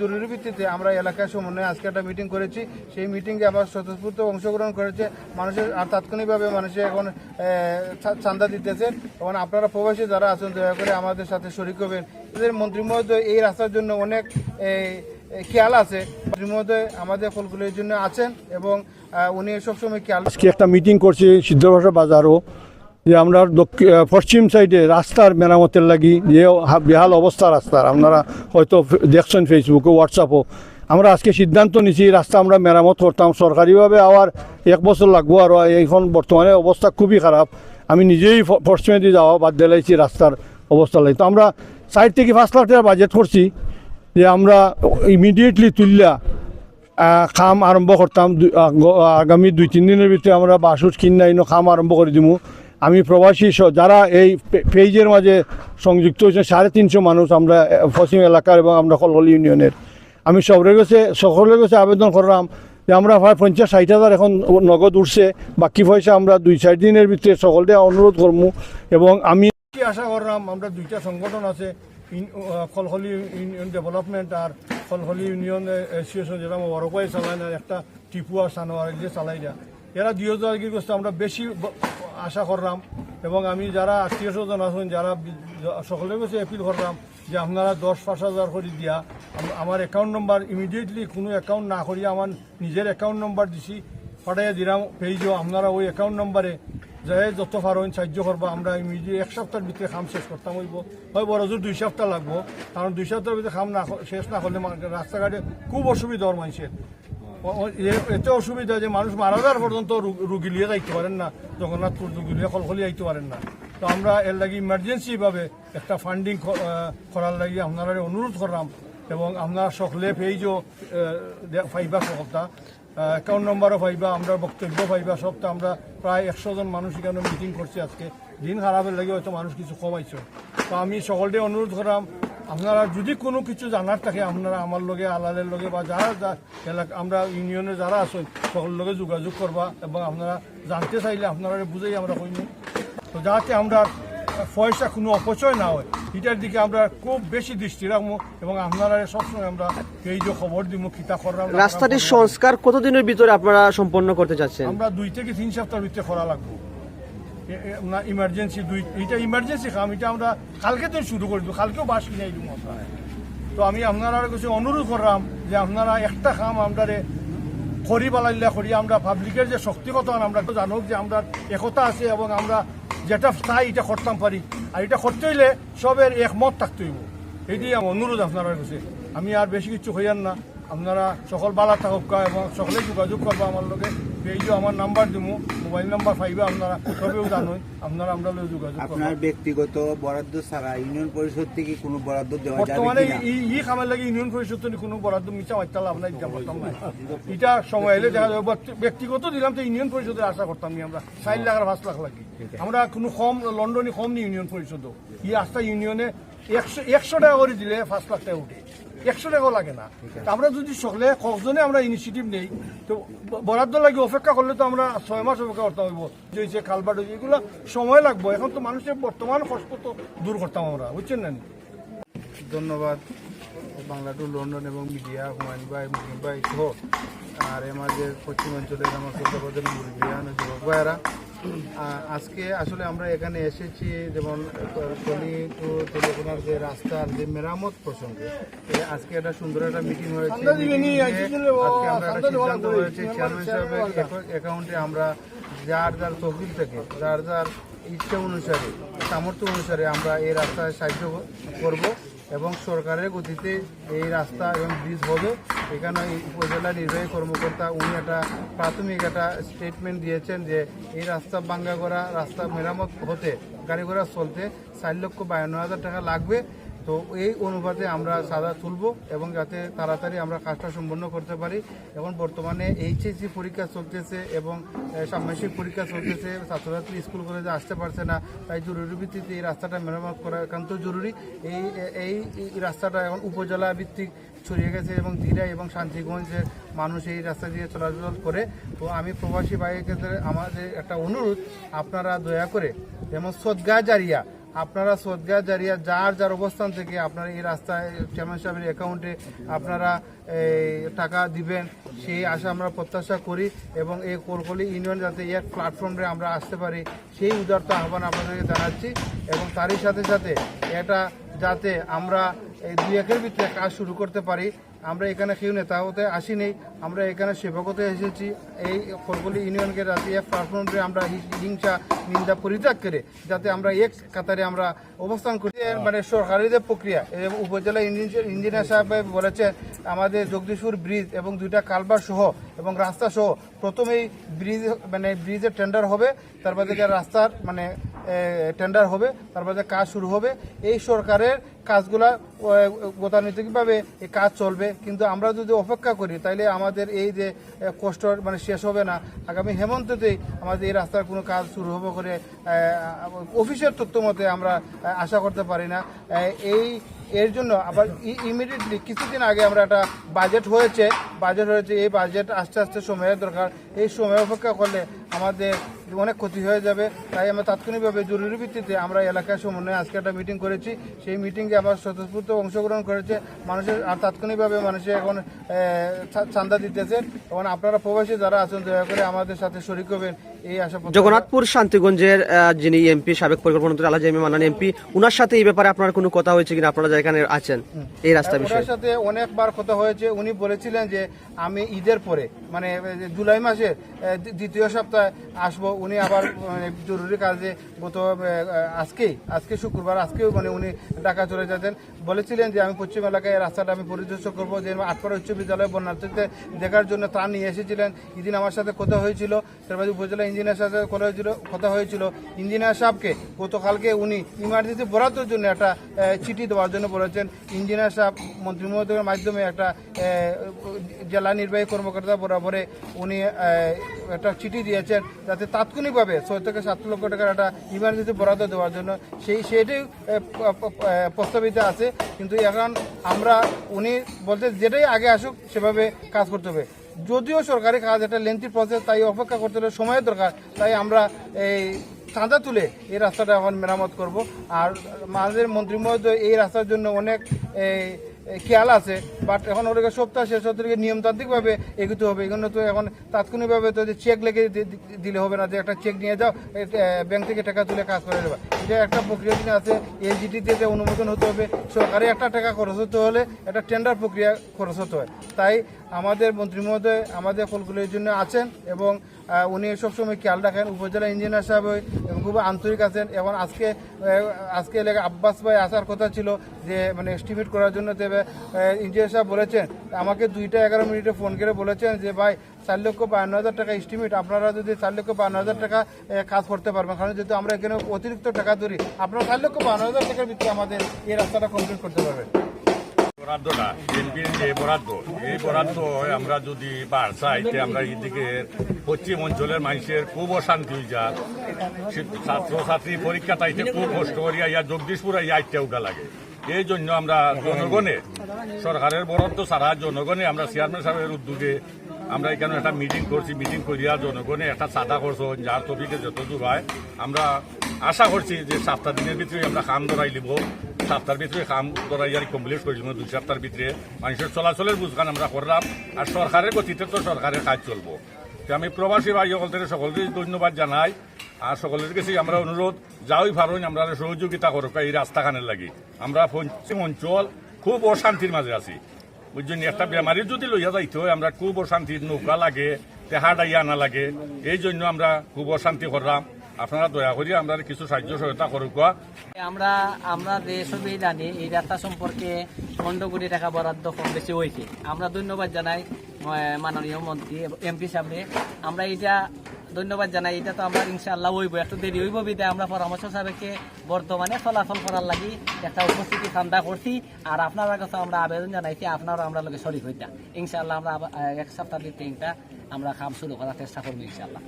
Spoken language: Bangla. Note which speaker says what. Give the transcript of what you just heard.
Speaker 1: জরুরি ভিত্তিতে আমরা এলাকার সমন্বয়ে আজকে একটা মিটিং করেছি। সেই মিটিংয়ে আমার স্বতঃস্ফূর্ত অংশগ্রহণ করেছে। মানুষের আর তাৎক্ষণিকভাবে মানুষের এখন চান্দা দিতেছেন। এবং আপনারা প্রবাসী যারা আছেন, দয়া করে আমাদের সাথে শরিক হবেন। এদের মন্ত্রী মহোদয় এই রাস্তার জন্য অনেক খেয়াল আছে। মন্ত্রী মহোদয় আমাদের ফলগুলির জন্য আছেন এবং উনি সবসময় খেয়াল
Speaker 2: আজকে একটা মিটিং করছি সিদ্ধভাষা বাজারও। যে আমরা পশ্চিম সাইডে রাস্তার মেরামতের লাগি যে বেহাল অবস্থা রাস্তার। আপনারা হয়তো দেখছেন ফেসবুকে হোয়াটসঅ্যাপও আমরা আজকে সিদ্ধান্ত নিছি রাস্তা আমরা মেরামত করতাম। সরকারিভাবে আবার এক বছর লাগবো আর। এখন বর্তমানে অবস্থা খুবই খারাপ। আমি নিজেই পশ্চিমে দিয়ে যাওয়া, বাদ দিলাইছি রাস্তার অবস্থা লাগে। তো আমরা সাইড থেকে পাঁচ লাখ টাকা বাজেট করছি যে আমরা ইমিডিয়েটলি তুললা খাম আরম্ভ করতাম। আগামী দুই, তিন দিনের ভিতরে আমরা বাসুস কিনা ইনো খাম আরম্ভ করে দিব আমি প্রবাসী যারা এই পেজের মাঝে সংযুক্ত হয়েছে সাড়ে তিনশো মানুষ আমরা পশ্চিম এলাকার এবং আমরা কলকলি ইউনিয়নের। আমি সবরের কাছে সকলের কাছে আবেদন করলাম যে আমরা প্রায় পঞ্চাশ, ষাট হাজার এখন নগদ উঠছে, বাকি পয়সা আমরা দুই, চার দিনের ভিতরে সকলকে অনুরোধ করব এবং আমি আশা করলাম, আমরা দুইটা সংগঠন আছে কলহলি ইউনিয়ন ডেভেলপমেন্ট আর কলহলি ইউনিয়ন অ্যাসোসিয়েশন যেটা ওরকই চালায় না, একটা টিপু আর সানোয়ার যে চালাই না, এরা দুই হাজার আমরা বেশি আশা করলাম এবং আমি যারা আত্মীয় স্বজন আছেন, যারা সকলের কাছে অ্যাপিল করলাম যে আপনারা দশ, পাঁচ হাজার করে দিয়া আম- আমার অ্যাকাউন্ট নম্বর ইমিডিয়েটলি কোনো অ্যাকাউন্ট না করিয়া আমার নিজের অ্যাকাউন্ট নম্বর দিছি, পাঠাইয়া দিলাম পেয়েও আপনারা ওই অ্যাকাউন্ট নম্বরে যাই যত পারেন সাহায্য করবা, আমরা ইমিডিয়েট এক সপ্তাহের ভিতরে খাম শেষ করতাম হইব। হয় বড় দুই সপ্তাহ লাগবো, কারণ দুই সপ্তাহের ভিতরে খাম না শেষ না করলে রাস্তাঘাটে খুব অসুবিধা ওর মানুষের। এতে অসুবিধা যে মানুষ মারা যাওয়ার পর্যন্ত রুগী লিয়ে যাইতে পারেন না। জগন্নাথপুর রুগী লিয়ে কলকলি যাইতে পারেন না। তো আমরা এর লাগি ইমার্জেন্সি ভাবে একটা ফান্ডিং করার লাগি আপনারা অনুরোধ করলাম এবং আপনারা সকলে পেয়েও ফাইবা সপ্তাহ অ্যাকাউন্ট নম্বরও পাইবা আমরা বক্তব্য পাইবা সব তো আমরা প্রায় একশো জন মানুষ এখানে মিটিং করছি আজকে। দিন খারাপের লাগে হয়তো মানুষ কিছু কমাইছে। তো আমি সকলকে অনুরোধ করাম আপনারা যদি কোনো কিছু জানার থাকে আপনারা আমার লগে আলালের লগে বা যারা যা- এলাকা আমরা ইউনিয়নে যারা আছেন সকল লগে যোগাযোগ করবা এবং আপনারা জানতে চাইলে আপনারা বুঝেই আমরা কইনি তো যাতে আমরা পয়সা কোনো অপচয় না হয় এটার দিকে আমরা খুব বেশি দৃষ্টি রাখব এবং আপনারা সবসময় আমরা এই যে খবর দিব খিতা করলাম
Speaker 3: রাস্তাটির সংস্কার কতদিনের ভিতরে আপনারা সম্পন্ন করতে চাচ্ছেন?
Speaker 1: আমরা দুই থেকে তিন সপ্তাহের ভিতরে করা লাগবো। না ইমার্জেন্সি দুই এটা ইমার্জেন্সি কাম এটা আমরা কালকে তো শুরু করে দেবো কালকেও বাস কিনে আমরা। তো আমি আপনারা কাছে অনুরোধ করলাম যে আপনারা একটা কাম আমাদের খড়ি বালাইলে খড়ি আমরা পাবলিকের যে শক্তিগত আমরা তো জানো যে আমরা একতা আছে এবং আমরা যেটা চাই এটা করতাম পারি। আর এটা করতে হইলে সবের একমত থাকতে হইব। এটি আমার অনুরোধ আপনারা কাছে। আমি আর বেশি কিছু হইয়ান না। আপনারা সকল বালা থাকুক এবং সকলে যোগাযোগ করব আমার লগে। এই যে আমার নাম্বার দিব মোবাইল নাম্বার পাইবে আপনারা সবেও জানুন আপনারা আমরা যোগাযোগ
Speaker 4: আপনার ব্যক্তিগত বরাদ্দ ছাড়া ইউনিয়ন পরিষদ থেকে কোনো বরাদ্দ দেওয়া যাবে
Speaker 1: বর্তমানে ই কামের লাগে ইউনিয়ন পরিষদ তো কোনো বরাদ্দ মিছা মারতে আপনার ইচ্ছা করতাম না এটা সময় এলে দেখা যাবে ব্যক্তি- ব্যক্তিগত দিলাম তো ইউনিয়ন পরিষদের আশা করতাম নি আমরা। চার লাখ আর পাঁচ লাখ লাগে আমরা কোনো কম লন্ডনে কম নি ইউনিয়ন পরিষদ ই আস্থা ইউনিয়নে একশো একশো টাকা করে দিলে পাঁচ লাখ টাকা উঠে। একশো টাকাও লাগে না। আমরা যদি সকলে কজনে আমরা ইনিশিয়েটিভ নেই তো বরাদ্দ লাগে অপেক্ষা করলে তো আমরা ছয় মাস অপেক্ষা করতে হইব। যে খালবাট হয়েছে এগুলো সময় লাগবে। এখন তো মানুষের বর্তমান কষ্ট তো দূর করতাম আমরা বুঝছেন না ধন্যবাদ বাংলা টু লন্ডন এবং মিডিয়া হুমায়ুন ভাই মুসলিম ভাই সহ আর আমাদের পশ্চিমাঞ্চলের আমার শ্রদ্ধাপদের মুরব্বিয়ান ও যুবক ভাইয়েরা। আজকে আসলে আমরা এখানে এসেছি যেমন কলি টু তেলেগুনার যে রাস্তার যে মেরামত প্রসঙ্গে আজকে একটা সুন্দর একটা মিটিং হয়েছে আজকে আমরা একটা সিদ্ধান্ত হয়েছে চেয়ারম্যান সাহেবের অ্যাকাউন্টে আমরা যার যার তহবিল থেকে, যার যার ইচ্ছা অনুসারে, সামর্থ্য অনুসারে আমরা এই রাস্তায় সাহায্য করব এবং সরকারের গতিতে এই রাস্তা এবং ব্রিজ হবে। এখানে উপজেলা নির্বাহী কর্মকর্তা, উনি একটা প্রাথমিক একটা স্টেটমেন্ট দিয়েছেন যে, এই রাস্তা বাঙ্গা করা, রাস্তা মেরামত হতে, গাড়ি ঘোড়া চলতে চার লক্ষ বায়ান্ন হাজার টাকা লাগবে। তো এই অনুপাতে আমরা সাদা তুলব এবং যাতে তাড়াতাড়ি আমরা কাজটা সম্পন্ন করতে পারি। এখন বর্তমানে এইচএসসি পরীক্ষা চলতেছে এবং আহ, পরীক্ষা চলতেছে। ছাত্রছাত্রী স্কুল কলেজে আসতে পারছে না। তাই জরুরি ভিত্তিতে এই রাস্তাটা মেরামত করা একান্ত জরুরি। এই এই রাস্তাটা এখন উপজেলা ভিত্তিক ছড়িয়ে গেছে এবং ধীরা এবং শান্তিগঞ্জের মানুষ এই রাস্তা দিয়ে চলাচল করে। তো আমি প্রবাসী ভাইদের আমাদের একটা অনুরোধ আপনারা দয়া করে যেমন সদগা জারিয়া আপনারা সদগা জারিয়া যার যার অবস্থান থেকে আপনারা এই রাস্তায় চেয়ারম্যান সাহেবের অ্যাকাউন্টে আপনারা টাকা দিবেন, সেই আশা আমরা প্রত্যাশা করি এবং এই কোলকলি ইউনিয়ন যাতে এক প্ল্যাটফর্মে আমরা আসতে পারি, সেই উদারতা আহ্বান আপনাদেরকে জানাচ্ছি এবং তারই সাথে সাথে এটা যাতে আমরা এই দুই একের ভিতরে কাজ শুরু করতে পারি। আমরা এখানে কেউ নেতা হতে আসিনি। আমরা এখানে সেবক হতে এসেছি। এই কোলকলি ইউনিয়নকে যাতে এক প্ল্যাটফর্মে আমরা হিংসা, নিন্দা পরিত্যাগ করে যাতে আমরা এক কাতারে আমরা অবস্থান করি। মানে সরকারি যে প্রক্রিয়া উপজেলা ইঞ্জিনিয়ার ইঞ্জিনিয়ার সাহেব বলেছেন, আমাদের জগদীশপুর ব্রিজ এবং দুইটা কালবার সহ এবং রাস্তা সহ প্রথমেই ব্রিজ মানে ব্রিজের টেন্ডার হবে, তারপর থেকে রাস্তার মানে টেন্ডার হবে, তারপরে কাজ শুরু হবে, এই সরকারের কাজগুলা গতানুগতিকভাবে এই কাজ চলবে। কিন্তু আমরা যদি অপেক্ষা করি, তাইলে আমাদের এই যে কষ্ট মানে শেষ হবে না। আগামী হেমন্ততেই আমাদের এই রাস্তার কোনো কাজ শুরু হবে করে অফিসের তথ্য মতে আমরা আশা করতে পারি না। এই, এর জন্য আবার ইমিডিয়েটলি কিছুদিন আগে আমরা একটা বাজেট হয়েছে। বাজেট হয়েছে, এই বাজেট আস্তে আস্তে সময়ের দরকার। এই সময় অপেক্ষা করলে আমাদের অনেক ক্ষতি হয়ে যাবে। তাই আমরা তাৎক্ষণিকভাবে জরুরি ভিত্তিতে আমরা এলাকার সমন্বয়ে আজকে একটা মিটিং করেছি। সেই মিটিংয়ে আবার স্বতঃস্ফূর্ত অংশগ্রহণ করেছে। মানুষের আর তাৎক্ষণিকভাবে মানুষের এখন চান্দা দিতেছে। এবং আপনারা প্রবাসী যারা আছেন, দয়া করে আমাদের সাথে শরিক হবেন।
Speaker 3: জগন্নাথপুর শান্তিগঞ্জের যিনি এমপি সাবেক পরিকল্পনা এম এ এমপি উনার সাথে এই ব্যাপারে আপনার কোনো কথা হয়েছে কিনা? আপনারা যেখানে আছেন এই রাস্তা বিষয়ে।
Speaker 1: সাথে অনেকবার কথা হয়েছে। উনি বলেছিলেন যে আমি ঈদের পরে মানে জুলাই মাসের দ্বিতীয় সপ্তাহে আসব। উনি আবার মানে জরুরি কাজে গত আজকেই আজকে শুক্রবার আজকেও মানে উনি ঢাকা চলে যেতেন বলেছিলেন যে আমি পশ্চিম এলাকায় রাস্তাটা আমি পরিদর্শন করব, যে আটপাড়া উচ্চ বিদ্যালয় বন্যার্থীতে দেখার জন্য ত্রাণ নিয়ে এসেছিলেন। এদিন আমার সাথে কথা হয়েছিল তারপরে উপজেলা ইঞ্জিনিয়ার সাথে কথা হয়েছিল কথা হয়েছিল। ইঞ্জিনিয়ার সাহেবকে, গতকালকে উনি ইমার্জেন্সি বরাদ্দর জন্য একটা চিঠি দেওয়ার জন্য বলেছেন। ইঞ্জিনিয়ার সাহেব, মন্ত্রী মহোদয়ের মাধ্যমে একটা জেলা নির্বাহী কর্মকর্তা বরাবরে উনি একটা চিঠি দিয়েছেন, যাতে তাৎক্ষণিকভাবে ছয় থেকে সাত লক্ষ টাকার একটা ইমার্জেন্সি বরাদ্দ দেওয়ার জন্য। সেই সেটাই প্রস্তাবিত আছে। কিন্তু এখন আমরা, উনি বলতে যেটাই আগে আসুক, সেভাবে কাজ করতে হবে। যদিও সরকারি কাজ একটা লেন্থি প্রসেস তাই অপেক্ষা করতে হলে সময়ের দরকার। তাই আমরা এই চাঁদা তুলে এই রাস্তাটা এখন মেরামত করব। আর আমাদের মন্ত্রী মহোদয়, এই রাস্তার জন্য অনেক খেয়াল আছে বাট এখন ওদেরকে সপ্তাহ শেষ, ওদেরকে নিয়মতান্ত্রিকভাবে এগোতে হবে। এগুলো তো এখন তাৎক্ষণিকভাবে তো যে চেক লেগে দিলে হবে না, যে একটা চেক নিয়ে যাও ব্যাংক থেকে টাকা তুলে কাজ করে দেবা এটা একটা প্রক্রিয়া যিনি আছে এলজিটিতে অনুমোদন হতে হবে, সরকারি একটা টাকা খরচ হতে হলে একটা টেন্ডার প্রক্রিয়া খরচ হতে হয়। তাই আমাদের মন্ত্রী মহোদয় আমাদের ফলগুলির জন্য আছেন এবং উনি সবসময় খেয়াল রাখেন, উপজেলা ইঞ্জিনিয়ার সাহেব খুব আন্তরিক আছেন। এবং আজকে আজকে এলাকা আব্বাস ভাই আসার কথা ছিল যে মানে এস্টিমেট করার জন্য দেবে ইঞ্জিনিয়ার সাহেব বলেছেন। আমাকে দুইটা এগারো মিনিটে ফোন করে বলেছেন যে, ভাই, চার লক্ষ বান্ন হাজার টাকা এস্টিমেট আপনারা যদি চার লক্ষ বান্ন হাজার টাকা কাজ করতে পারবেন। কারণ যেহেতু আমরা এখানে অতিরিক্ত টাকা ধরি, আপনারা চার লক্ষ বান্ন হাজার টাকার ভিতরে আমাদের এই রাস্তাটা কমপ্লিট করতে পারবেন।
Speaker 5: বরাদ্দটা এমপির যে বরাদ্দ, এই বরাদ্দ আমরা যদি বাড়ছাইতে আমরা এদিকে পশ্চিম অঞ্চলের মানুষের খুব অশান্তি হয়ে যায়। ছাত্র ছাত্রী পরীক্ষা তাইতে খুব কষ্ট করিয়া ইয়া জগদীশপুর ইয়া আইতে উঠা লাগে। এই জন্য আমরা জনগণে, সরকারের বরাদ্দ ছাড়া জনগণে আমরা চেয়ারম্যান সাহেবের উদ্যোগে আমরা এখানে একটা মিটিং করছি। মিটিং করিয়া জনগণে একটা সাদা করছ, যার তবিকে যত দূর হয়, আমরা আশা করছি যে সাতটা দিনের ভিতরে আমরা কাম ধরাই লিব সপ্তাহের ভিতরে কাম ধরাই আর কমপ্লিট করে দিব দুই সপ্তাহের ভিতরে। মানুষের চলাচলের বুঝগান আমরা করলাম, আর সরকারের গতিতে তো সরকারের কাজ চলবো। তো আমি প্রবাসী ভাই থেকে সকলকে ধন্যবাদ জানাই, আর সকলের কাছে আমরা অনুরোধ, যাওই ভারণ আমরা সহযোগিতা করুক এই রাস্তাখানের লাগি। আমরা পশ্চিম অঞ্চল খুব অশান্তির মাঝে আছি। বুঝছেন, একটা বেমারি যদি লইয়া যাইতে হয়, আমরা খুব অশান্তি নৌকা লাগে তেহা ডাইয়া না লাগে। এই জন্য আমরা খুব অশান্তি করলাম। আপনারা দয়া করি আমরা কিছু সাহায্য সহায়তা করুক
Speaker 6: আমরা আমরা যে সবই জানি, এই রাস্তা সম্পর্কে পনেরো কোটি টাকা বরাদ্দ কম বেশি হয়েছে। আমরা ধন্যবাদ জানাই মাননীয় মন্ত্রী, এমপি সাহেবরে আমরা এটা ধন্যবাদ জানাই এটা তো আমরা ইনশাআল্লাহ হইব। একটু দেরি হইব, বিদায়। আমরা পরামর্শ সাহেবকে বর্তমানে ফলাফল করার লাগি একটা উপস্থিতি ঠান্ডা করছি। আর আপনারা কাছে আমরা আবেদন জানাইছি আপনারা আমরা লোকে শরীর হইতা। ইনশাআল্লাহ আমরা এক সপ্তাহ এটা আমরা কাম শুরু করার চেষ্টা করব ইনশাআল্লাহ।